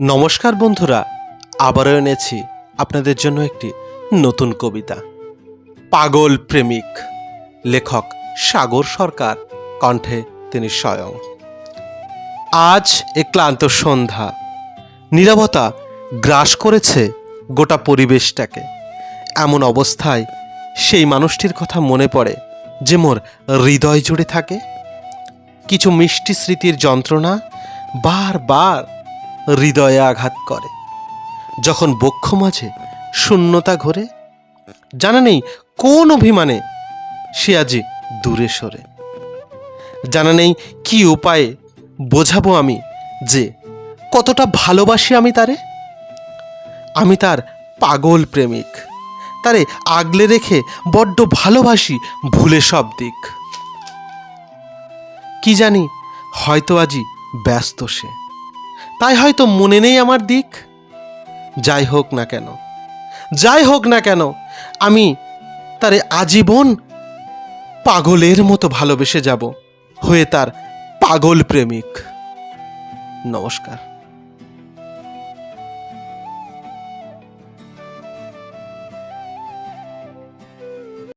নমস্কার বন্ধুরা, আবারও এনেছি আপনাদের জন্য একটি নতুন কবিতা। পাগল প্রেমিক, লেখক সাগর সরকার, কণ্ঠে তিনি স্বয়ং। আজ এ ক্লান্ত সন্ধ্যা, নীরবতা গ্রাস করেছে গোটা পরিবেশটাকে। এমন অবস্থায় সেই মানুষটির কথা মনে পড়ে যে মোর হৃদয় জুড়ে থাকে। কিছু মিষ্টি স্মৃতির যন্ত্রণা বারবার হৃদয়ে আঘাত করে। যখন বক্ষ মাঝে শূন্যতা ঘোরে, জানা নেই কোন অভিমানে সে আজি দূরে সরে। জানা নেই কি উপায়ে বোঝাবো আমি যে কতটা ভালোবাসি আমি তারে। আমি তার পাগল প্রেমিক, তারে আগলে রেখে বড্ড ভালোবাসি ভুলে সব দিক। কি জানি হয়তো আজি ব্যস্ত সে। তাই হয়তো মনে নেই আমার দিক। যাই হোক না কেন, যাই হোক না কেন, আমি তারে আজীবন পাগলের মতো ভালোবেসে যাব হয়ে তার পাগল প্রেমিক। নমস্কার।